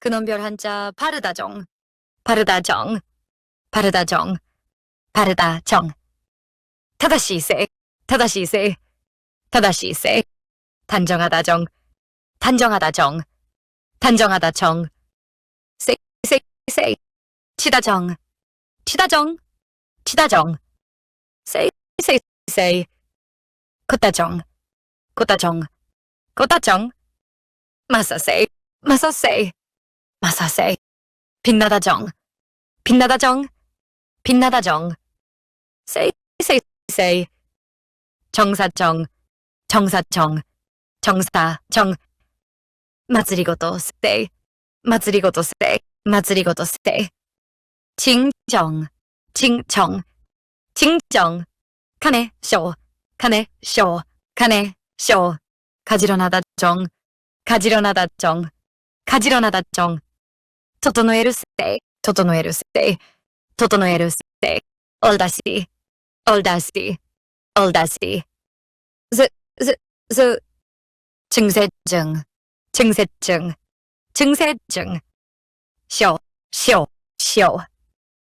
그놈별 한자 바르다정. 바르다정. 바르다정. 바르다정. 타다시세. 타다시세. 타다시세. 단정하다정. 단정하다정. 단정하다정. 세, 세, 세. 치다정. 치다정. 치다정. 세, 세, 세. 코다정. 코다정. 코다정. 마사세. 마사세. 마사세. 빛나다 정. 빛나다 정. 빛나다 정. 세이 세이 세이. 정사정. 정사정. 정사 정. 마츠리고도 세이. 마츠리고도 세이. 마츠리고도 세이. 징정. 징정. 징정. 카네 쇼. 카네 쇼. 카네 쇼. 가지런하다 정. 가지런하다 정. 가지런하다 정. 整えるせい。整えるせい。整えるせい。올だし。올だし。올だし。스、스、스。증세증。 증세증, 증세증, 쇼, 쇼, 쇼,